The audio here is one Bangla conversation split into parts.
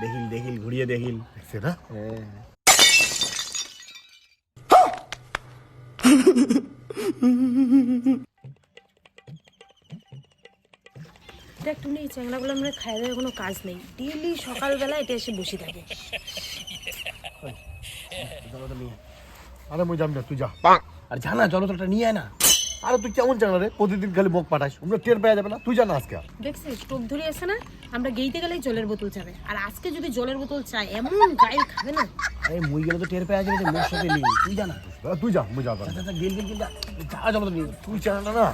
দেখিল দেখিল ঘুরিয়ে দেখিল। দেখছে না হ্যাঁ দেখ তুমি এই চ্যাংড়াগুলো আমরা খাই দেওয়ার কোনো কাজ নেই। ডেলি সকালবেলা এটা এসে বসে থাকে। আরে মুই যাম না তুই যা। আর জানা জলতটা নিয়ে আয় না। আরে তুই কেমন জানা রে? প্রতিদিন খালি মুখ পাঠাস। আমরা টের পাওয়া যাবে না। তুই জানা আজকে। দেখছিস টোপ ধরে আসে না? আমরা গেইতে গেলেই জলের বোতল চাবে। আর আজকে যদি জলের বোতল চাই এমন গায়ে খাবে না। আরে মুই গেলে তো টের পেয়ে যাবে যে মোর সাথে নেই। তুই জানা তুই যা মুই যাব যা, যা, গেল গেল গেল যা। যা জলটা নিয়ে তুই জানা না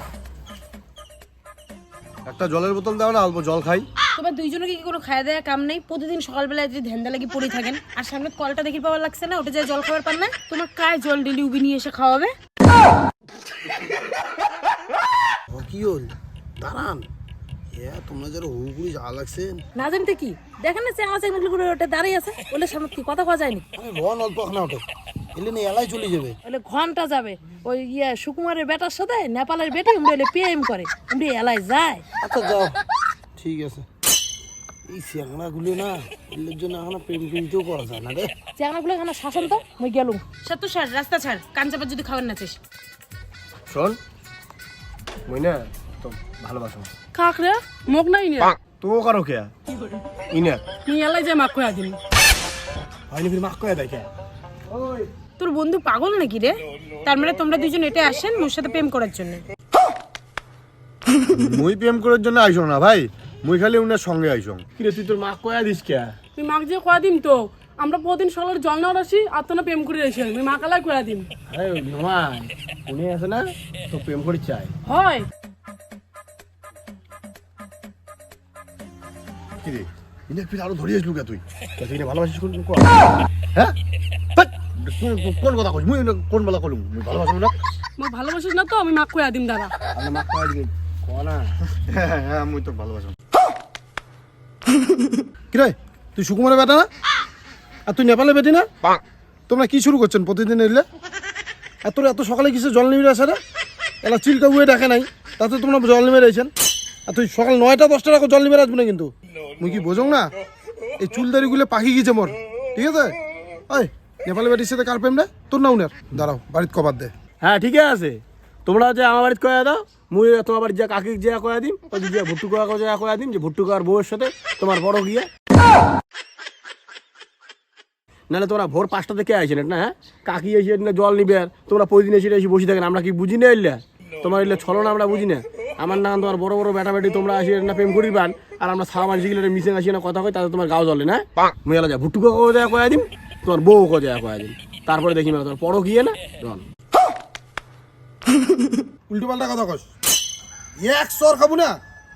একটা জলের বোতল দাও না অল্প জল খাই। তোমার দুইজনে কি কোনো খাওয়া দেওয়া কাম নেই? প্রতিদিন সকালবেলা যদি ধ্যানদা লাগি পড়ে থাকেন। আর সামনে কলটা দেখি পাওয়া লাগছে না ওটা যায় জল খাবার পান না? তোমার কায় জল ডেলি উবি নিয়ে এসে খাওয়াবে? ও কি হল? দাঁড়ান। এ তোমরা যারা হুগুড়ি যা লাগছেন না জানতে কি? দেখেন না চ্যাংড়া চ্যাংড়া করে ওটা দাঁড়িয়ে আছে বলে সামনে কি কথা কওয়া যায়নি? আরে রন অল্প না ওঠে। এলে না এলাই চলে যাবে। বলে ঘণ্টা যাবে। ওই ইয়ে সুকুমারের বেটার সাথে নেপালের বেটি উমরে হলে পিএম করে। উমরে এলাই যায়। আচ্ছা যাও। ঠিক আছে। এই না জন্য এখন প্রেম করা যায় না রে। চ্যাংড়াগুলো এখানে শাসন তো মুই গেলুম। সত্য ছাড় রাস্তা ছাড়। যদি খাবার শোন মুই না তো ভালোবাসো কাকরে? মোক নাই নে তো কারও কে ইনে? নি এলাই যে মাক কয়া দিন হয়নি ফির মাক কয়ে দেখে তোর বন্ধু পাগল নাকি রে তার মানে তোমরা দুজন এটা আসেন মোর সাথে প্রেম করার জন্য। মুই প্রেম করার জন্য আইসো না ভাই। মুই খালি উনার সঙ্গে আইসং কিরে তুই তোর মাক কয়ে দিস কে? তুই মাক যে কয়া দিম তো আমরা প্রতিদিন সকালে জল না আসি আর তো না প্রেম করে এসে আমি মাক এলাই কয়া দিম। আরে নয় উনি আছে না? তো প্রেম করে চাই হয়। কি রে ইনে ফির আরও ধরিয়ে আসলু কে তুই? তুই ভালোবাসিস কোন কোন হ্যাঁ? কোন- কোন কথা কইস? মুই এনে কোন বেলা কলুম? মুই ভালোবাসো না। মোক ভালোবাসিস না তো আমি মাক কয়া দিম দাদা। আমি মাক কয়ে দিবি কনা হ্যাঁ হ্যাঁ মুই তো ভালোবাসো কি রে তুই সুকুমারের বেটা না? আর তুই নেপালের বেটি না? তোমরা কি শুরু করছেন প্রতিদিন এলে? এত এত সকালে কিসে জল নেমে আসে না এলা চিলটা উয়ে দেখে নাই তাতে তোমরা জল নেমে রয়েছেন আর তুই সকাল নয়টা দশটা রাখো জল নেমে আসব না কিন্তু। মুই কি বোঝং না? এই চুলদারিগুলো পাখি গিয়েছে মোর। ঠিক আছে? ওই নেপালের বেটির সাথে কার প্রেম রে? তোর না উনার। দাঁড়াও, বাড়িতে কবার দে। হ্যাঁ ঠিক আছে। তোমরা যে আমার বাড়িতে কয়ে দাও, মুই তোমার বাড়িতে যা কাকি যা কয়ে দিম ওই যে ভুট্টু কাকা যা কয়ে দিম, যে ভুট্টু কাকার বউয়ের সাথে তোমার বড় গিয়ে। নাহলে তোমরা ভোর পাঁচটা থেকে আইছেন না হ্যাঁ কাকি এসে জল নিবে আর, তোমরা প্রতিদিন এসে এসে বসে থাকেন, আমরা কি বুঝি না তোমার এলে ছলো না আমরা বুঝি না। আমার না তোমার বড় বড় বেটা বেটি তোমরা আসি না প্রেম করিবান আর আমরা সারা মানুষ গিলে মিশে আসি না কথা কই তাতে তোমার গাও জলে না। মুই এলা যা ভুট্টু কাকা যা কয়ে দিম তোমার বউ যা কয়ে দিম। তারপরে দেখি না তোমার পরও গিয়ে না রন উল্টো পাল্টা কথা কস। এক সর খাব না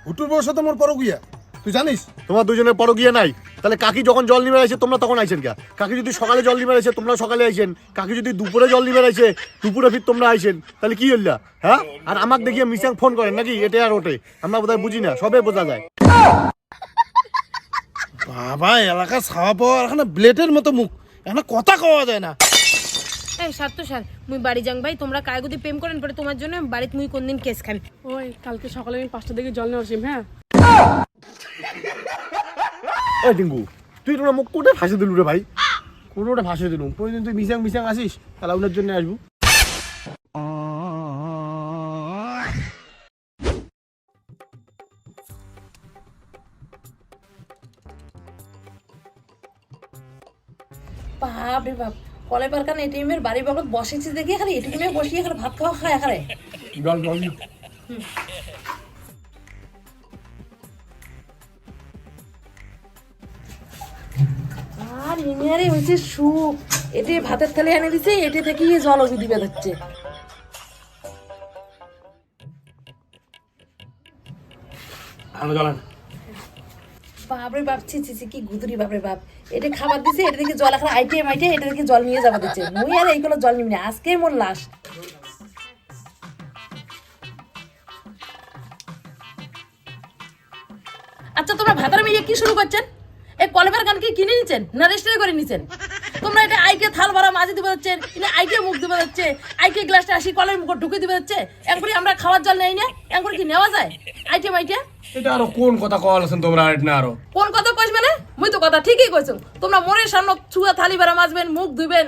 হুটুর বউর সাথে মোর পরকিয়া তুই জানিস? তোমার দুজনের পড়ো পরকিয়া নাই। তাহলে কাকি যখন জল নিবে আসে তোমরা তখন আইছেন কে? কাকি যদি সকালে জল নিবে আসে তোমরা সকালে আইছেন। কাকি যদি দুপুরে জল নিবে আসে দুপুরে ফির তোমরা আইছেন। তাহলে কি হইলা? হ্যাঁ? আর আমাকে দেখিয়ে মিসাং ফোন করেন নাকি? এটা আর ওটে। আমরা বোধহয় বুঝি না সবে বোঝা যায়। বাবা এলাকা ছাওয়া পাওয়া এখানে ব্লেডের মতো মুখ। এখানে কথা কওয়া যায় না। এই সাত্য স্যার মুই বাড়ি যাং ভাই তোমরা কায় যদি প্রেম করেন পরে তোমার জন্য বাড়িতে মুই কোনদিন কেস খাম ওই কালকে সকালে আমি পাঁচটা দিকে জল নিয়ে আসিম হ্যাঁ। ওই টিঙ্কু তুই তোরা মুখ কোটে ফাঁসে দিলু রে ভাই? কোনোটা ফাঁসে দিলু প্রতিদিন তুই মিশাং মিশাং আসিস তাহলে ওনার জন্য আসব। বাপ রে বাপ কলে পারকান এটিএমের বাড়ি বাগত বসেছি দেখি এখানে এটিএমে বসিয়ে এখানে ভাত খাওয়া খায় এখানে হয়েছে ভাতের থালে এনে দিছে এটি থেকে জল অবি দিবে হচ্ছে আলো জ্বালান বাপরে বাপ ছি ছি কি গুদরি বাপরে বাপ। এটা খাবার দিছে এটা থেকে জল এখন আইটে এটা থেকে জল নিয়ে যাবা দিচ্ছে মুই আর এইগুলো জল নিবি না আজকে মোর লাশ। আচ্ছা তোমরা ভাতার মেয়ে কি শুরু করছেন? এই কলেবার গান কি কিনে নিছেন? না রেজিস্টার করে নিছেন? তোমরা এটা আইকে থাল ভরা মাঝে দিবে এটা আইকে মুখ দিবে যাচ্ছে আইকে গ্লাসটা আসি কলের মুখ ঢুকে দিবে যাচ্ছে একবারে আমরা খাওয়ার জল নেই না একবারে কি নেওয়া যায়? আইটে মাইটে এটা আরও কোন কথা তোমরা না আরও? কোন কথা কইস মানে? মুই তো কথা ঠিকই কইছো। তোমরা মনের সামনে ছুয়া থালি বেড়া মাজবেন মুখ ধুবেন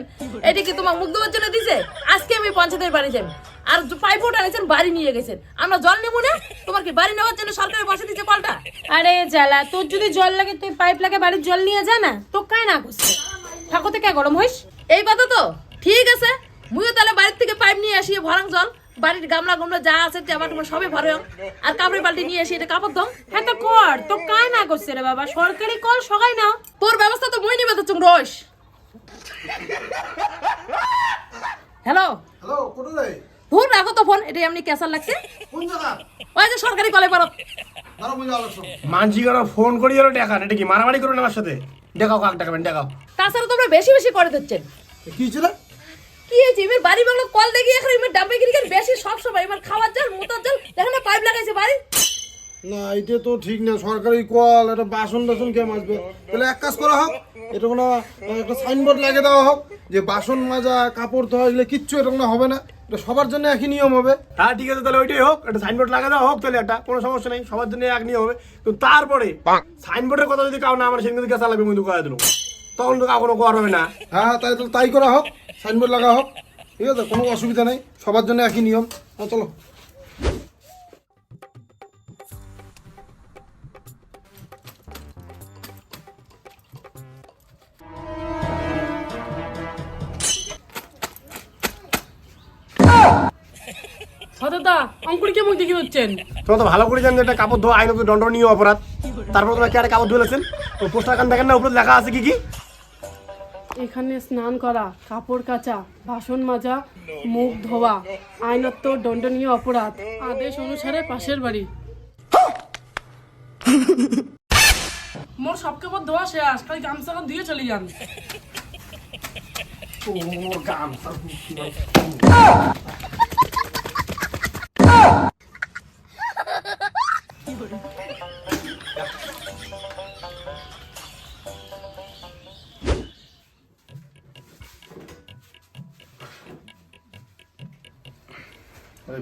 এটা কি তোমার মুখ ধোয়ার জন্য দিছে? আজকে আমি পঞ্চায়েতের বাড়ি যাই আর পাইপোট আনেছেন বাড়ি নিয়ে গেছেন। আমরা জল নেব না? তোমার কি বাড়ি নেওয়ার জন্য সরকারের বসে দিচ্ছে কলটা? আরে জ্বালা তোর যদি জল লাগে তুই পাইপ লাগে বাড়ির জল নিয়ে যা না তো কায় না করছে? ঠাকুর কে গরম হইস? এই কথা তো? ঠিক আছে। মুইও তাহলে বাড়ির থেকে পাইপ নিয়ে আসি ভরাং জল। বাড়ির গামলা গামলা যা আছে তে আমার টুমা সবে ভরে আর কাপড়ের বালতি নিয়ে আসি এটা কাপড় দাও হ্যাঁ তো কর তো কায় না করছে রে বাবা? সরকারি কল সবাই নাও। তোর ব্যবস্থা তো মই নিবে তো চুম রোস হ্যালো হ্যালো কোথায়? ধুর রাখো তো ফোন এটা এমনি ক্যাসার লাগছে। ওই যে সরকারি কলে পারো মানসি করো ফোন করি আর দেখান এটা কি মারামারি করবেন আমার সাথে? দেখাও কাক দেখাবেন দেখাও। তাছাড়া তোমরা বেশি বেশি করে দিচ্ছেন। কি ছিল কি হয়েছে? এবার বাড়ি বাংলা কল দেখি এখন এবার ডাবে গিরি বেশি সব সময় এবার খাওয়ার জল মোটার জল দেখেন না পাইপ লাগাইছে বাড়ি। না এটা তো ঠিক না সরকারি কল এটা বাসন টাসন কে মাজবে তাহলে এক কাজ করা হোক এটা কোনো একটা সাইনবোর্ড লাগিয়ে দেওয়া হোক যে বাসন মাজা কাপড় ধোয়া এগুলো কিচ্ছু এরকম না হবে না। এটা সবার জন্য একই নিয়ম হবে। হ্যাঁ ঠিক আছে তাহলে ওইটাই হোক একটা সাইনবোর্ড লাগা দেওয়া হোক তাহলে একটা কোনো সমস্যা নেই সবার জন্য এক নিয়ে হবে। কিন্তু তারপরে সাইনবোর্ডের কথা যদি কাউ না আমার সেদিন গ্যাস লাগবে কিন্তু কয়ে দিল তখন তো কাউ কোনো কর হবে না। হ্যাঁ হ্যাঁ তাই তাহলে তাই করা হোক সাইনবোর্ড লাগা হোক ঠিক আছে কোনো অসুবিধা নেই সবার জন্য একই নিয়ম। হ্যাঁ চলো। সততা অঙ্কুরকে মুখ দেখি হচ্ছেন? তোমরা তো ভালো করে জানেন যে একটা কাপড় ধোয়া আইনত দণ্ডনীয় অপরাধ। তারপর তোমরা কি একটা কাপড় ধুয়েছেন ওই পোস্টার কান দেখেন না উপরে লেখা আছে কি কি? এখানে স্নান করা কাপড় কাচা বাসন মাজা মুখ ধোয়া আইনত্ব দণ্ডনীয় অপরাধ। আদেশ অনুসারে পাশের বাড়ি। মোর সব কাপড় ধোয়া শেষ খালি গামছা দিয়ে চলে যান। আরে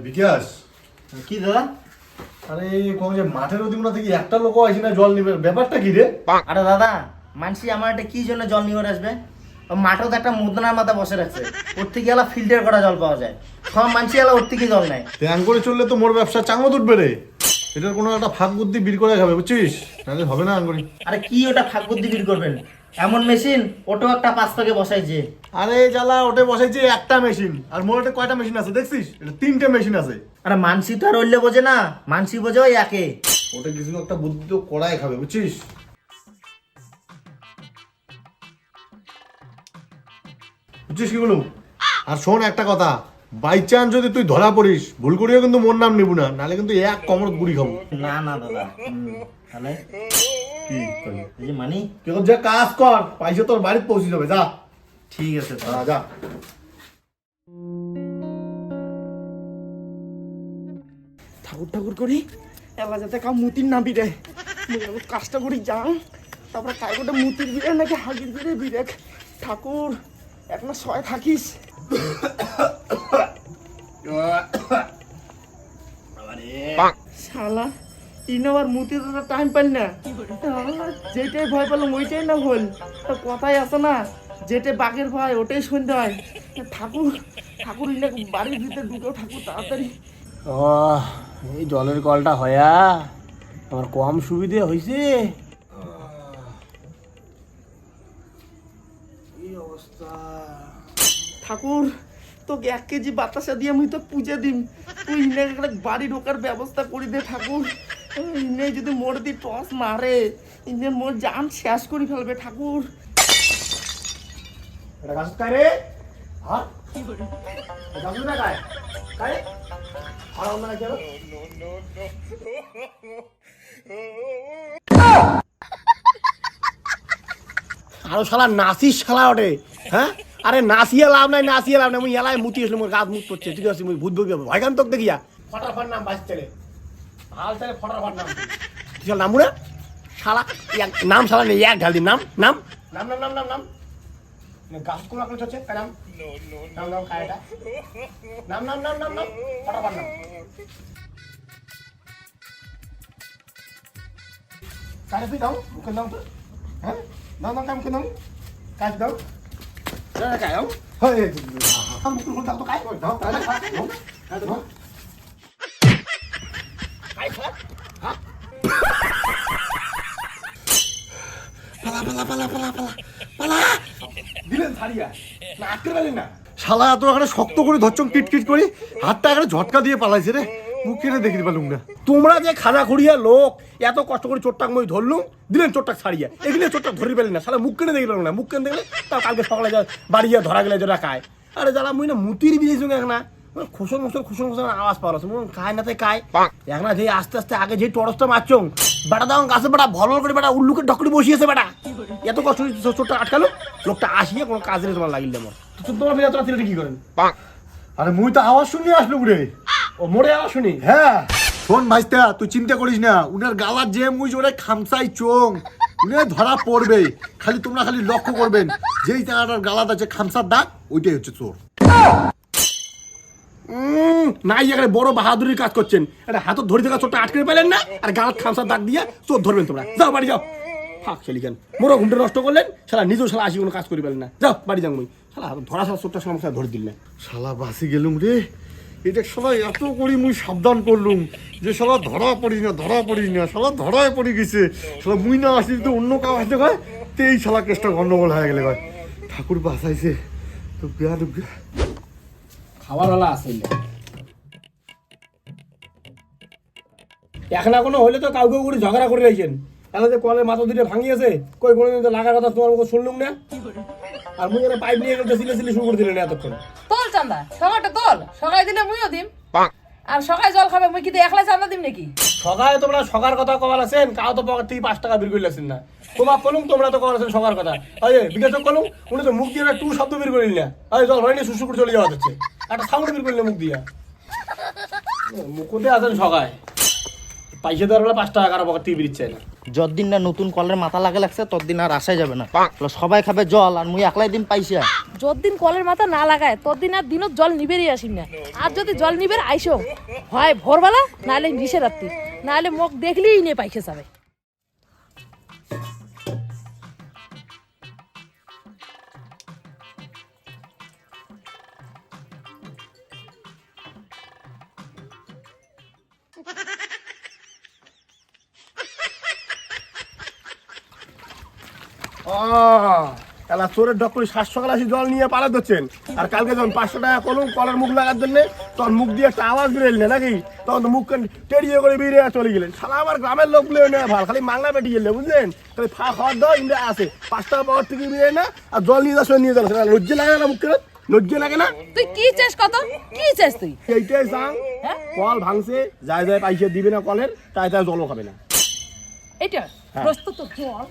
বিকাশ। কি দাদা? আরে কোন যে মাঠের ওদিকে থেকে একটা লোক আসে না জল নিবে? ব্যাপারটা কি রে? আরে দাদা মানসি আমার একটা কি জন্য জল নিয়ে আসবে? মাঠেও তো একটা মুদনার মাথা বসে রাখছে। ওর থেকে এলা ফিল্টার করা জল পাওয়া যায়। সব মানসি এলা ওর থেকে জল নেয়। ট্যাং করে চললে তো মোর ব্যবসা চাঙত উঠবে রে। এটার কোনো একটা ফাঁক বুদ্ধি বের করে খাবে বুঝছিস? তাহলে হবে না আঙ্গুরি। আরে কি ওটা ফাঁক বুদ্ধি বের করবেন? এমন মেশিন ওটাও একটা পাঁচ পাকে বসাইছে। আরে জ্বালা ওটে বসাইছে একটা মেশিন আর মোর ওটা কয়টা মেশিন আছে দেখছিস? এটা তিনটে মেশিন আছে। আরে মানসি তো আর ওইলে বোঝে না মানসি বোঝে ওই একে। ওটা কিছু একটা বুদ্ধি তো খাবে বুঝছিস? বুঝছিস কি বলুম? আর শোন একটা কথা বাই চান্স যদি তুই ধরা পড়িস ভুল করিও কিন্তু মোর নাম নিবু না নাহলে কিন্তু এক কমর গুড়ি খাব। না না দাদা। তাহলে? কি? এই যে মানি? তুই যা কাজ কর পয়সা তোর বাড়িতে পৌঁছে যাবে যা। ঠিক আছে দাদা। হ্যাঁ, যা। ঠাকুর ঠাকুর করি। এলা যাতে কাউ মুতির না বিরে কাজটা করি যাং। তারপরে কাই গোটা মুতির বিরে নাকি হাগির বিরে বিরে ঠাকুর এখন ছয় থাকিস। শালা ইনো মুতি তো টাইম না। যেটাই ভয় পেলাম ওইটাই না হল। তো কথাই আছে না বাঘের ভয় ওটাই শুনতে হয়। ঠাকুর ঠাকুর ইনে বাড়ির ভিতরে ঢুকেও ঠাকুর তাড়াতাড়ি। ও এই জলের কলটা হয়া আমার কম সুবিধে হয়েছে ঠাকুর তোকে এক কেজি বাতাসা দিয়ে আমি তো পুজো দিম। তুই ইনে একটা বাড়ি ঢোকার ব্যবস্থা করি দে ঠাকুর। ইনে যদি মোর দি টস মারে ইনে মোর জান শেষ করে ফেলবে ঠাকুর। আরও? শালা নাসিস শালা ওটে হ্যাঁ? আরে নাসিয়ে লাভ নাই নাসিয়ে লাভ নাই মুই এলাই মুতি আসলে মোর গাছ মুত করছে ঠিক আছে মুই ভূত বকি ভয়গান তোক দেখিয়া? ফটাফট নাম বাস চলে হাল চলে ফটাফট নাম শালা নামু না শালা নাম শালা নেই এক ঢাল দিন নাম নাম। নাম নাম নাম নাম নাম। গাছ কোলা করে হচ্ছে কারাম নাম? নাম কায়টা নাম নাম নাম নাম নাম। ফটাফট নাম। কারে তুই দাও দাও তো হ্যাঁ? কাম কে দাও কাজ দাও? হয় হ্যাঁ পালা পালা পালা পালা পালা পালা দিলেন ছাড়িয়া না আটকে পেলেন না শালা এত এখানে শক্ত করে ধরছম কিটকিট করি হাতটা এখানে ঝটকা দিয়ে পালাইছে রে মুখ কেটে দেখতে পারলুম না তোমরা যে খানা খুঁড়িয়া লোক এত কষ্ট করে চোটটাক মই ধরলুম দিলেন চোটটাক ছাড়িয়া। এগুলো ধরে পেলেন না সারা মুখ কেনে না মুখ কেনে দেখলে তাও কালকে সকালে যা বাড়ি যা ধরা গেলে যেটা খায়। আরে যারা মুই না মুতির বিজেছ না খোসর মসর মসর আওয়াজ পাওয়া যাচ্ছে খায় না তাই খায় এখন যে আস্তে আস্তে আগে যে টরসটা মারছং বেটা দাও গাছে বেটা ভল ভল করে বেটা উল্লুকে ডকরি বসিয়েছে বেটা। এত কষ্ট করে চোটটা আটকালো লোকটা আসিয়ে কোনো কাজের তোমার লাগিল আমার। তো তোমার তোমার কি করেন? আরে মুই তো আওয়াজ শুনিয়ে আসলো রে। ও মরে আওয়াজ শুনি হ্যাঁ। শোন ভাইস্তা তুই চিন্তা করিস না উনার গালার যে মুই জোরে খামসাই চোং। উনি ধরা পড়বে খালি তোমরা খালি লক্ষ্য করবেন যেই জায়গাটার গালাত আছে খামসার দাগ ওইটাই হচ্ছে চোর। উম, না এখানে বড় বাহাদুরির কাজ করছেন। এটা হাতত ধরে থাকা চোটটা আটকে পেলেন না আর গালত খামসার দাগ দিয়ে চোর ধরবেন তোমরা। যাও বাড়ি যাও। ফাঁক ছেলি কেন মোরো ঘুমটা নষ্ট করলেন সালা নিজেও সালা আসি কোনো কাজ করি পেলেন না। যাও বাড়ি যাও মই। সালা ধরা সালা চোরটা সমস্যা ধরে দিলেন শালা বাসি গেলুম রে। এটা শালা, এত করি মুই সাবধান করলুম যে শালা ধরা পড়ি না, ধরা পড়ি না, শালা ধরায় পড়ে গেছে। শালা মুই না আসি তো অন্য কাউ আসতে হয় তো এই শালা কেসটা গন্ডগোল হয়ে গেলে হয় ঠাকুর বাসাইছে তো বিয়া তো বিয়া। খাবার আসেন এখন এখনও হলে তো কাউকে করে ঝগড়া করে রয়েছেন তাহলে যে কলের মাথা দুটো ভাঙিয়েছে, কই কোনো দিন তো লাগার কথা তোমার মুখে শুনলুম না? আর মুই একটা পাইপ নিয়ে গেলে সিলে সিলে শুরু করে দিলেন এতক্ষণ। চান্দা? সকালটা তোল সকালে দিলে মুইও দিম। আর সকালে জল খাবে মুই কি একলা চান্দা দিম নাকি? সকালে তোমরা সকার কথা কবার আছেন কাউ তো পকেট থেকে পাঁচ টাকা বের করে না। তোমার কলুম তোমরা তো কবার আছেন সকার কথা। ওই বিকাশ কলুম উনি তো মুখ দিয়ে টু শব্দ বের করে নিলেন ওই জল হয়নি শুশু করে চলে যাওয়া যাচ্ছে। একটা সাউন্ড বের করলে মুখ দিয়া। মুখতে আছেন সকায়। পয়সা দেওয়ার বেলা পাঁচ টাকা কারও পকেট থেকে বেরিচ্ছে না। যতদিন না নতুন কলের মাথা লাগে লাগছে ততদিন আর আসাই যাবে না। সবাই খাবে জল আর মুই একলাই দিন পাইছি যতদিন কলের মাথা না লাগায় ততদিন আর দিনত জল নিবেরই আসি না। আর যদি জল নিবের আইসো হয় ভোরবেলা নাহলে নিশে রাত্রি। নাহলে মুখ দেখলেই নিয়ে পাইছে যাবে চোরের ডক্টর সাত সকাল আসি জল নিয়ে পালা দিচ্ছেন আর কালকে যখন পাঁচশো টাকা কলম কলের মুখ লাগার জন্য তখন মুখ দিয়ে একটা আওয়াজ বেরোলেন নাকি? তখন তো মুখ টেরিয়ে করে বেরিয়ে চলে গেলেন। সালা আমার গ্রামের লোকগুলো নেয় ভালো খালি মাংলা পেটি গেলে বুঝলেন? খালি ফা খাওয়ার দাও ইন্ডিয়া আসে পাঁচ টাকা পাওয়ার থেকে বেরিয়ে না আর জল নিয়ে যাওয়ার সময় নিয়ে যান লজ্জা লাগে না মুখ করে লজ্জা লাগে না? তুই কি চাস কত? কি চাস তুই? এইটাই সাং হ্যাঁ? কল ভাঙছে যায় যায় পয়সা দিবে না কলের তাই তাই জলও খাবে না। এটা প্রস্তুত জল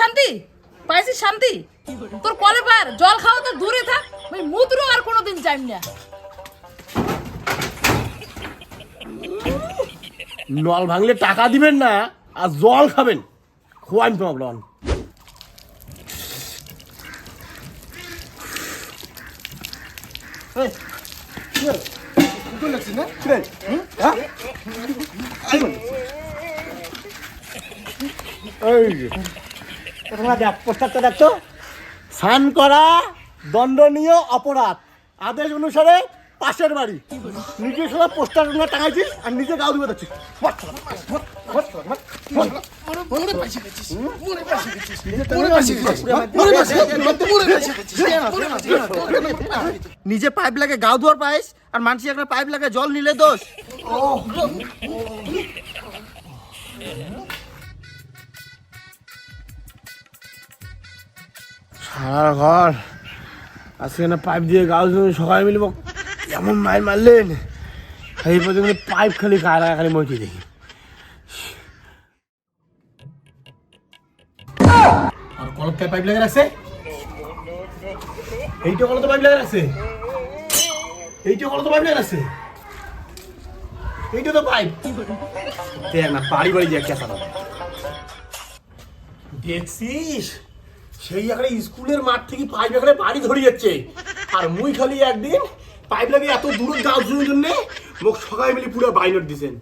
শান্তি? শান্তি? তোর কলে পার জল খাওয়া তো দূরে থাক, ওই মুদ্রু আর কোনোদিন চাইম না। নল ভাঙলে টাকা দিবেন না, আর জল খাবেন। খোয়ান তোমার লন তোমরা স্নান করা, দণ্ডনীয় অপরাধ। আদেশ অনুসারে পাশের বাড়ি। নিজে সব পোস্টার টাঙাইছিস আর নিজে গাও নিজে পাইপ লাগে গাও ধোয়ার পাইস আর মানুষ একটা পাইপ লাগে জল নিলে দোষ। সারা ঘর। আজকে না পাইপ দিয়ে গাও ধুয়ে সকালে মিলব এমন মাইল মারলেন। এই পর্যন্ত পাইপ খালি খালি মইতে দেখি। কলকায় পাইপ লেগে রাখছে এইটা পাইপ লাগার আছে? এইটা পাইপ লাগার আছে? এইটা তো পাইপ দেখ না বাড়ি বাড়ি যে কেসা দেখছিস? সেই এখানে স্কুলের মাঠ থেকে পাইপ এখানে বাড়ি ধরে যাচ্ছে। আর মুই খালি একদিন পাইপ লাগে এত দূর যাওয়ার জন্য মোক সবাই মিলে পুরো বাইনট দিছেন।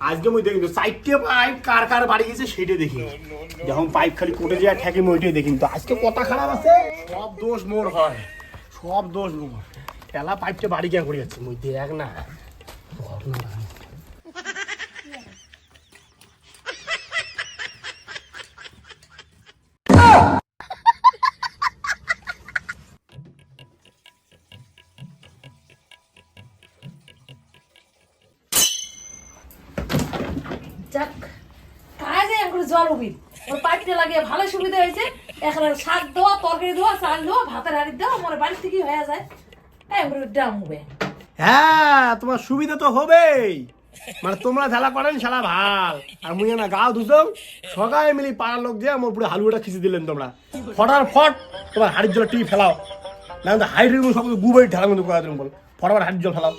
আজকে মই দেখি চারটে পাইপ কার কার বাড়ি গেছে সেটা দেখি। যখন পাইপ খালি কোটে যায়, ঠেকে মই ওইটাই দেখি তো। আজকে কথা খারাপ আছে? সব দোষ মোর হয়। সব দোষ মোর। ঠেলা পাইপটা বাড়ি গিয়া করে যাচ্ছে। মই দেখ না। দেওয়া ভাতের হাড়ি দেওয়া আমার বাড়ি থেকে হয়ে যায়। এগুলো ডাম হবে। হ্যাঁ তোমার সুবিধা তো হবেই। মানে তোমরা ঝালা করেন শালা ভালো। আর মুই না গাও দুজন সকালে মিলি পাড়ার লোক যে আমার পুরো হালুয়াটা খিচে দিলেন তোমরা। ফটার ফট তোমার হাড়ির জল টিভি ফেলাও। না কিন্তু হাইড্রিক সব গুবাই ঢালা মতো করে দেবেন বল। ফটাফট হাড়ির জল ফেলাও।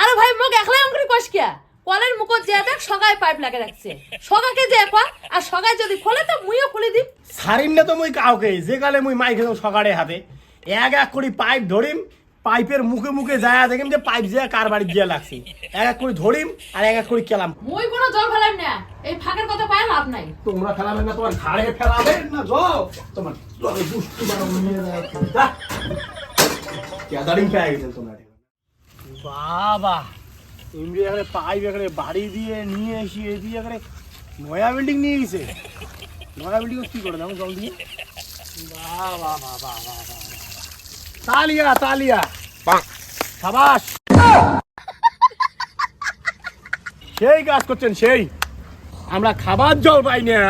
আরে ভাই মুখ একলাই অঙ্কুরি কষকিয়া কলের মুখ যে দেখ সগায় পাইপ লাগে রাখছে। সগাকে যে একবার আর সগায় যদি খোলে তো মুইও খুলে দিই সারিম না তো মুই কাউকে যে কালে মুই মাই খেলাম সকালে হাতে। এক এক করে পাইপ ধরিম পাইপের মুখে মুখে যায় দেখিম যে পাইপ যে কার বাড়ি গিয়ে লাগছে। এক এক করে ধরিম আর এক এক করে কেলাম মুই কোনো জল ফেলাম না। এই ফাঁকের কথা পায় লাভ নাই। তোমরা ফেলাবে না তোমার ঘাড়ে ফেলাবে না যাও তোমার জলে দুষ্টু বারো নিয়ে যাও কেদারিং পেয়ে গেছেন তোমরা। বাবা। এমনি এখানে পাইপ এখানে বাড়ি দিয়ে নিয়ে এসে এ দিয়ে এখানে নয়া বিল্ডিং নিয়ে গেছে। নয়া বিল্ডিং কি করে দাও জল দিয়ে? তালিয়া তালিয়া। সাবাস। সেই কাজ করছেন সেই। আমরা খাবার জল পাই না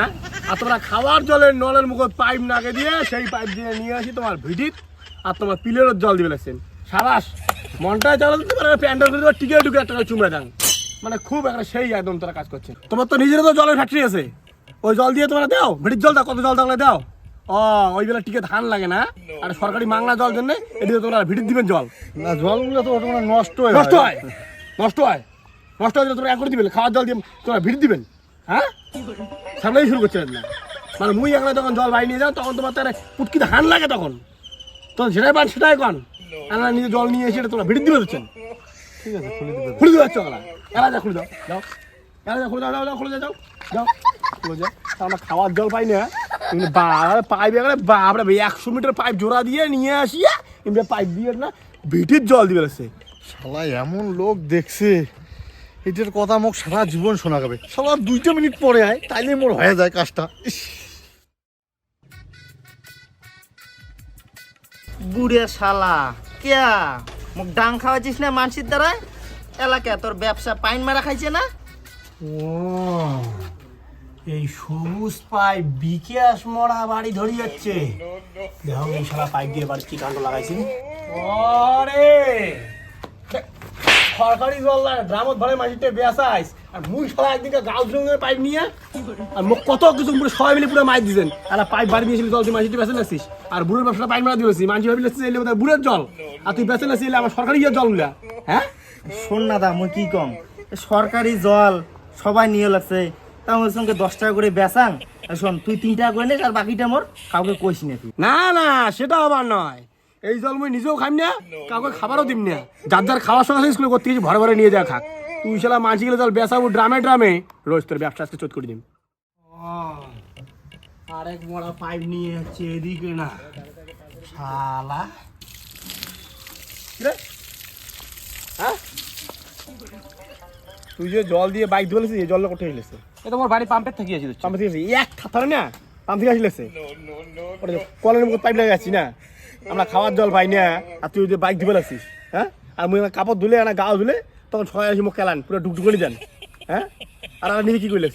আর তোমরা খাবার জলের নলের মুখ পাইপ নাকে দিয়ে সেই পাইপ দিয়ে নিয়ে আসি তোমার ভিডিত আর তোমার পিলের জল দিবে লাগছেন। সাবাস। মনটা জল দিতে পারে প্যান্ডেল করে টিকে টুকে একটা চুমড়ে দেন। মানে খুব একটা সেই একদম তোরা কাজ করছে তোমার তো নিজেরও তো জলের ফ্যাক্টরি আছে। ওই জল দিয়ে তোমরা দাও ভিডির জল দাও কত জল থাকলে দাও। ও ওই বেলা টিকে ধান লাগে না? আর সরকারি মাংলা জল জন্য এদিকে তোমরা ভিডির দিবেন জল। না জলগুলো তো ওটা নষ্ট হয় নষ্ট হয়? নষ্ট হয়? নষ্ট হয়ে তোমরা এক করে দিবেন খাওয়ার জল দিয়ে তোমরা ভিড় দিবেন হ্যাঁ? সামনেই শুরু করছিলেন না মানে মুই এখানে যখন জল বাইরে নিয়ে যাও তখন তোমার তার পুটকিতে হান লাগে তখন। তখন সেটাই পান সেটাই কন। আর নিজে জল নিয়ে এসে এটা তোমরা ভিড় দিবে দিচ্ছেন ঠিক আছে, খুলে দিবে। খুলে দেওয়া চলা এলা যা খুলে দাও, যাও। এলা যা খুলে দাও, যাও খুলে যাও যাও। খুলে যাও। আমরা খাওয়ার জল পাই না। বাবা পাইপ এখানে বাপরে একশো মিটার পাইপ জোড়া দিয়ে নিয়ে আসিয়া এমনি পাইপ দিয়ে না ভিটির জল দিবে লাগছে শালা, এমন লোক দেখছে। এটার কথা মোক সারা জীবন শোনা যাবে। শালা, দুইটা মিনিট পরে আয়, তাইলে মোর হয়ে যায় কাজটা। গুড়ে শালা। কেয়া? মুখ ডাং খাওয়াছিস না মানসির দ্বারা এলাকা তোর ব্যবসা পাইন মারা খাইছে না? ও এই সবুজ পাই বিকাশ মরা বাড়ি ধরি যাচ্ছে। দেখো এই শালা পাইপ দিয়ে বাড়ি কি কাণ্ড লাগাইছি। ওরে! সরকারি জল না গ্রামত ভরে মাঝিতে বেসাইস আর মুই শালা একদিকে গাও জঙ্গের পাইপ নিয়ে আর মোক কত কিছু পুরো সবাই মিলে পুরো মাইক দিছেন। আর পাইপ বাড়ি দিয়েছিলি জল তুই মাঝিতে বেসে নাছিস আর বুড়ের ব্যবসাটা পাইপ মারা দিয়েছি মাঝি ভাবি লাগছিস এলে বোধহয় বুড়ের জল। আর তুই বেসে নাছিস আমার সরকারি ইয়ে জল উলা হ্যাঁ শোন না দা মুই কি কম? সরকারি জল সবাই নিয়ে লাগছে। তা ওর সঙ্গে দশ টাকা করে বেচাং। আর শোন তুই তিন টাকা করে নিস আর বাকিটা মোর কাউকে কইস না তুই? না না সেটা আবার নয়। এই জল মুই নিজেও খাই না? কাউকে খাবারও দিম না? যার যার খাওয়ার সঙ্গে স্কুলে করতে গেছি ভরে ভরে নিয়ে যা খাক। তুই শালা মাঝি গেলে জল বেসাবো ড্রামে ড্রামে। রোজ তোর ব্যবসা আজকে চোট করে দিম। আরেক বড় পাইপ নিয়ে যাচ্ছে এদিকে না। শালা। হ্যাঁ? তুই যে জল দিয়ে বাইক ধরেছিস এই জলটা কোথায় এলেছে এ তোমার বাড়ি পাম্পের থেকে পাম্প থেকে এক না? পাম্প থেকে আসলেছে কলের মুখে পাইপ লাগে যাচ্ছি না? আমরা খাওয়ার জল পাই না। আর তুই যদি বাইক ধুবে লাগছিস হ্যাঁ? আর মুই আমার কাপড় ধুলে না গাও ধুলে তখন সবাই আসি মুখ কেলান পুরো ডুকডুক করে যান হ্যাঁ? আর আমরা নিজে কি করলে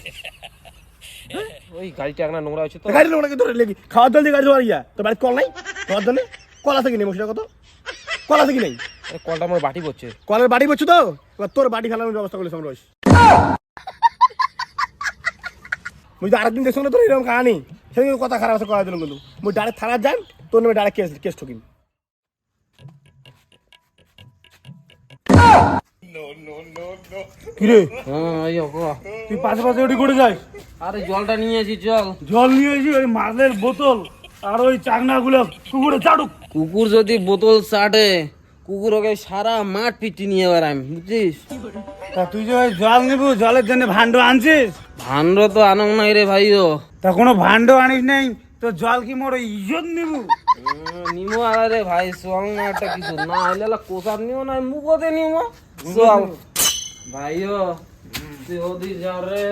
ওই গাড়িটা একটা নোংরা হয়েছে তো। গাড়ি লোক ধরে লেগে। খাওয়ার জল দিয়ে গাড়ি ধোয়া ইয়া। তোর বাড়িতে কল নাই? খাওয়ার জন্য কল আছে কি নেই মশলা কত কল আছে কি নেই? কলটা আমার বাটি পড়ছে। কলের বাড়ি বলছো তো? এবার তোর বাড়ি ফেলানোর ব্যবস্থা করলে আমরা বুঝতে আরেকদিন দেখছ না তোর এরকম কাহানি। সেদিন কথা খারাপ আছে করা দিলাম কিন্তু। মুই ডাইরেক্ট থানা যাই তোর নামে ডাইরেক্ট কেস কেস ঠকিম কিরে? হ্যাঁ তুই পাশে পাশে ওটি করে যাই আরে জলটা নিয়ে আসি চল। জল নিয়ে এসি ওই মালের বোতল আর ওই চাকনাগুলো কুকুরে চাটুক। কুকুর যদি বোতল চাটে কুকুর ওকে সারা মাঠ পিটি নিয়ে বেড়াম বুঝছিস? তা তুই যে ওই জল নিবু জলের জন্য ভান্ড আনছিস? ভান্ড তো আনন্দ নাই রে ভাইও। তা কোনো ভান্ড আনিস নেই? তো জল কি মোর ইজ্জত নিবু? নিমো আরে ভাই চল না একটা কিছু। না হলে কোথার নিও না মুখতে নিমো। চল ভাইও তুই ওদি যা রে।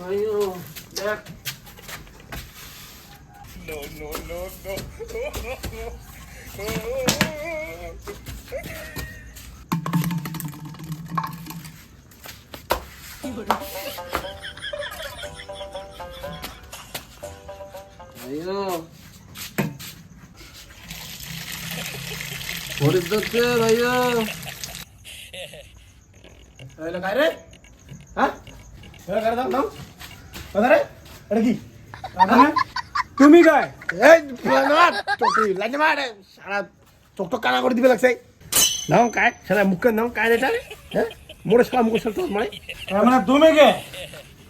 ভাইও দেখ। ভাইও ভরে দিচ্ছে ভাইও এলা কাই রে হ্যাঁ? এলা কাই দাও দাও। কথা রে? এটা কি? তুমি গায় এই লাইন চোখটি লাইন মার সারা চোখ তো কানা করে দিবে লাগছে। নাও কায় সারা মুখে নাও কায় এটা। হ্যাঁ? মোরে সারা মুখে সারা তোর মানে মানে তুমি কে?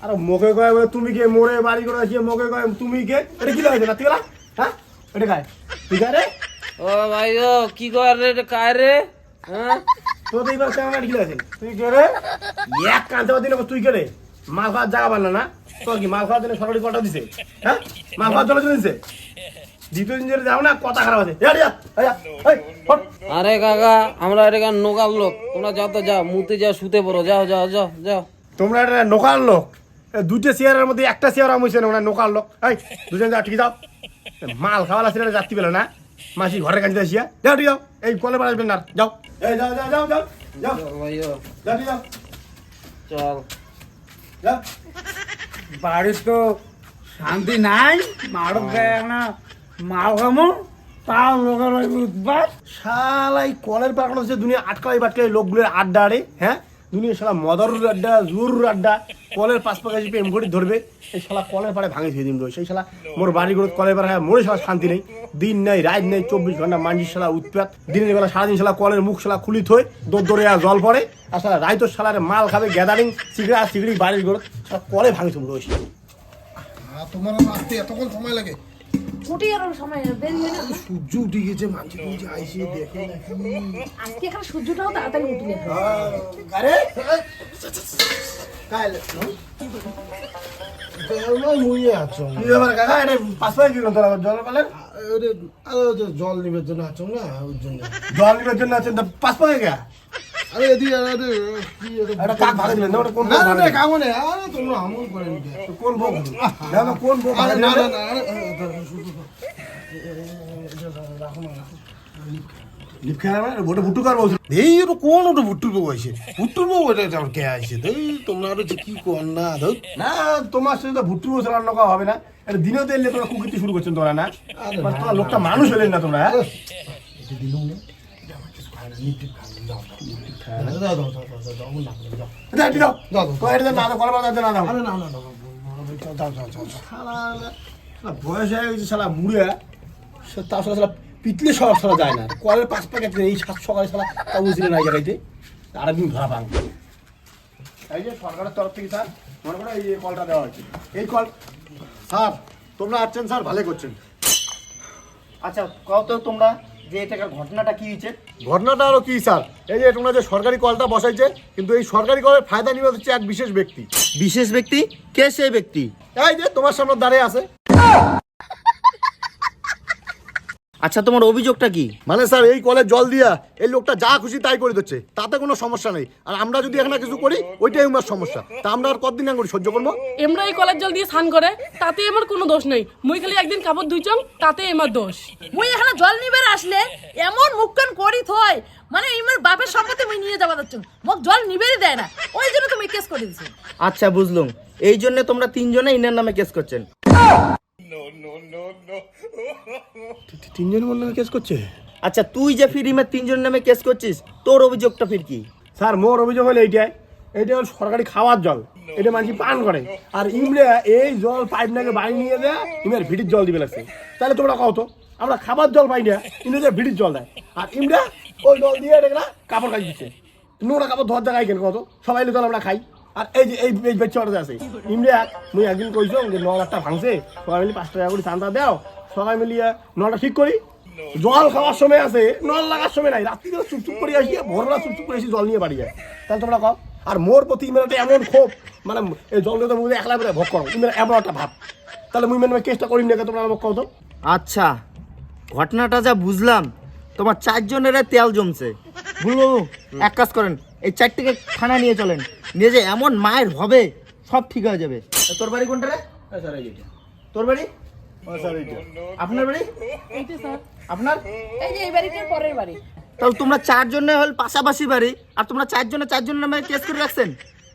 আরে মুখে কয় বলে তুমি কে মোরে বাড়ি করে আসিয়ে মুখে কয় তুমি কে এটা কি নাতি গেলা? হ্যাঁ? এটা কায় তুই কায় রে? ও কি কর রে? এটা কায় রে? হ্যাঁ? তোর তো এবার কেমন কি লাগাইছে তুই কে রে এক কানতে দিন তুই কে রে। মাল খাওয়ার জায়গা পারল না। তোর কি মাল খাওয়ার জন্য সরকারি কটা দিছে? হ্যাঁ? মাল খাওয়ার জন্য দিছে? দ্বিতীয় দিন যাও না কথা খারাপ আছে। আরে কাকা আমরা এটা নোকাল লোক। তোমরা যাও তো যাও মুতে যাও শুতে পড়ো। যাও যাও যাও যাও। তোমরা এটা নোকাল লোক। এ দুটো চেয়ারের মধ্যে একটা চেয়ার আমি না নোকাল লোক। এই দুজন যা ঠিক যাও। মাল খাওয়ালা সেটা যাত্রী পেল না? মাসি ঘরে কাছে আসিয়া যাও ঠিক যাও। এই কলে বার আসবেন না যাও। এই যাও যাও যাও যাও যাও। যাও চল। যাও। বাড়ির তো শান্তি নাই মারক গায়ে না। মাল খামো তাও লোকের ওই উৎপাত শালা এই কলের পাকানো হচ্ছে দুনিয়া আটকালাই বাটকালাই লোকগুলোর আড্ডা আড়ে হ্যাঁ? দুনিয়া শালা মদর আড্ডা জোর আড্ডা কলের পাশ পাশে প্রেম করে ধরবে, এই শালা কলের পাড়ে ভাঙে দিয়ে দিন সেই শালা মোর বাড়ি করে কলের পাড়ে হ্যাঁ মোরে শালা শান্তি নেই। দিন নেই, রাত নেই, চব্বিশ ঘণ্টা মাঞ্জির শালা উৎপাত। দিনের বেলা সারাদিন শালা কলের মুখ শালা খুলি থই দৌড়ে আর জল পড়ে। আর শালা রাইতো শালার মাল খাবে, গ্যাদারিং সিগড়া সিগড়ি বাড়ির গড় শালা কলে ভাঙে তুমি রয়েছে তোমার আসতে এতক্ষণ সময় লাগে। ছুটি আর সময় দেরি হয় না সূর্য উঠে গেছে মাঝে মাঝে আইসে দেখে আজকে এখানে সূর্যটাও তাড়াতাড়ি উঠলে আরে মুইয়ে আছো কি ব্যাপার কাকা এটা পাঁচ পাঁচ কিলো তোলা জল কলের জল নিবের জন্য আছো না জন্য। জল নিবার জন্য আছেন পাঁচ পাঁচ গা আরে এদিকে আরে কি এটা কাক ভাগে দিলেন ওটা কোন না না কামো না আরে তোমরা আমল করেন? কোন বউ না না কোন বউ না না না মানে ভুট্টুর ভুট্টুর তোমরা সাথে তো ভুট্টু বউ চালানো করা হবে না। এটা দিনেও তো এলে তোমরা কুকিতে শুরু করছেন তোমরা না মানে তোমার লোকটা মানুষ হলেন না তোমরা হ্যাঁ? বয়স হয়ে গেছে শালা বুড়ে সে তার সাথে শালা পিতলে সব শালা যায় না কলের পাঁচ প্যাকেট এই সাত সকালে শালা তা বুঝলে না জায়গাতে আর একদিন ধরা পাং এই যে সরকারের তরফ থেকে স্যার মনে করো এই কলটা দেওয়া হয়েছে এই কল স্যার তোমরা আসছেন স্যার ভালো করছেন। আচ্ছা কত তোমরা যে এটাকার ঘটনাটা কি হয়েছে? ঘটনাটা আরও কি স্যার? এই যে তোমরা যে সরকারি কলটা বসাইছে কিন্তু এই সরকারি কলের ফায়দা নিবে হচ্ছে এক বিশেষ ব্যক্তি। বিশেষ ব্যক্তি? কে সেই ব্যক্তি? এই যে তোমার সামনে দাঁড়িয়ে আছে। আচ্ছা তোমার অভিযোগটা কি? মানে স্যার এই কলের জল দিয়া এই লোকটা যা খুশি তাই করে দিচ্ছে। তাতে কোনো সমস্যা নেই। আর আমরা যদি এখানে কিছু করি ওইটাই আমার সমস্যা। তা আমরা আর কতদিন আঙুরি সহ্য করব? এমরা এই কলের জল দিয়ে স্নান করে তাতে আমার কোনো দোষ নেই। মুই খালি একদিন কাপড় ধুইছং তাতে আমার দোষ। মুই এখানে জল নিবার আসলে এমন মুখকান করি থই মানে ইমার বাপের সম্পত্তি মুই নিয়ে যাবা যাচ্ছ মোক জল নিবেরই দেয় না। ওই জন্য তুমি কেস করে দিছো। আচ্ছা বুঝলুম। এই জন্য তোমরা তিনজনে ইনার নামে কেস করছেন। তিনজন মনে হয় কেস করছে? আচ্ছা তুই যে ফিরিমের তিনজন নামে কেস করছিস তোর অভিযোগটা ফির কি? স্যার মোর অভিযোগ হলো এইটাই। এটা হল সরকারি খাওয়ার জল। এটা মানুষ পান করে? আর ইমরে এই জল পাইপ নাকে বাড়ি নিয়ে দেয় ইমের ভিটির জল দিবে লাগছে। তাহলে তোমরা কও তো আমরা খাবার জল পাই না ইমরে যে ভিটির জল দেয়। আর ইমরা ওই জল দিয়ে এটা কাপড় কাজ দিচ্ছে। নোংরা কাপড় ধর দেখাই কেন কত সবাই জল আমরা খাই। আর এই যে এই এই বেচে আছে। ইমরে এক মুই একদিন কইছো যে ন লাখটা ভাঙছে সবাই মিলি পাঁচ টাকা করে চান্দা দাও। সবাই মিলিয়ে নটা ঠিক করি। জল খাওয়ার সময় আছে নল লাগার সময় নাই। রাত্রি চুপ চুপ করে আসি ভোরবেলা চুপ চুপ করে আসি জল নিয়ে বাড়ি যায় তাহলে তোমরা কও আর মোর প্রতি ইমেরাটা এমন ক্ষোভ মানে এই জল তো মুখে একলা করে ভোগ করো ইমেরা এমন একটা ভাব। তাহলে মুই মানে কেসটা করি না তোমরা আমাকে কও তো। আচ্ছা ঘটনাটা যা বুঝলাম তোমার চারজনের তেল জমছে। বুঝলো এক কাজ করেন এই চারটিকে থানা নিয়ে চলেন। নিয়ে যে এমন মায়ের হবে সব ঠিক হয়ে যাবে। তোর বাড়ি কোনটা রে? স্যার এই তোর বাড়ি? আপনার বাড়ি? আপনার? এই যে এই বাড়িটার পরের বাড়ি তাহলে তোমরা চারজনে হল পাশাপাশি বাড়ি আর তোমরা চারজনে চারজনের নামে কেস করে রাখছেন?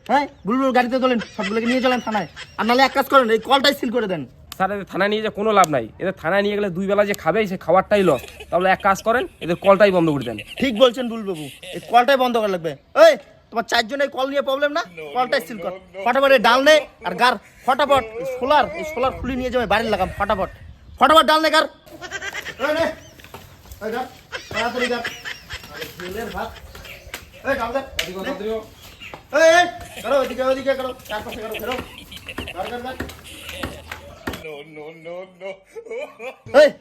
হ্যাঁ? বুলবুল গাড়িতে তোলেন সবগুলোকে নিয়ে চলেন থানায়। আর নাহলে এক কাজ করেন এই কলটাই সিল করে দেন। স্যার এদের থানায় নিয়ে যে কোনো লাভ নাই। এদের থানায় নিয়ে গেলে দুই বেলা যে খাবে সে খাবারটাই লস তাহলে এক কাজ করেন এদের কলটাই বন্ধ করে দেন। ঠিক বলছেন বুলবাবু এই কলটাই বন্ধ করা লাগবে। ওই তোমার চারজনের কল নিয়ে প্রবলেম না? কলটাই সিল কর। ফটাফট ডাল নে আর গার ফটাফট সোলার এই সোলার খুলি নিয়ে যাবে বাড়ির লাগাম ফটাফট। ফটাফট ডাল নে গার। এই নে, এই গার, তাড়াতাড়ি গার। ভাত। এই ডাল এই, এই, করো, ওইদিকে, ওইদিকে করো, চারপাশে করো, করো। গার, গার, গার।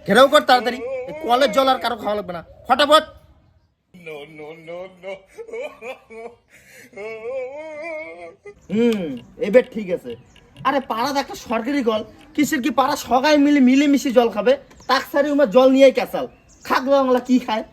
ঘেরাও কর তাড়াতাড়ি। কলের জল আর কারও খাওয়া লাগবে না। ফটাফট। হুম এবার ঠিক আছে। আরে পাড়ার একটা সরকারি কল কিসের কি পাড়া সবাই মিলে মিলেমিশে জল খাবে? তাক সারি জল নিয়ে ক্যাসাল খাক বাংলা, কি খায়?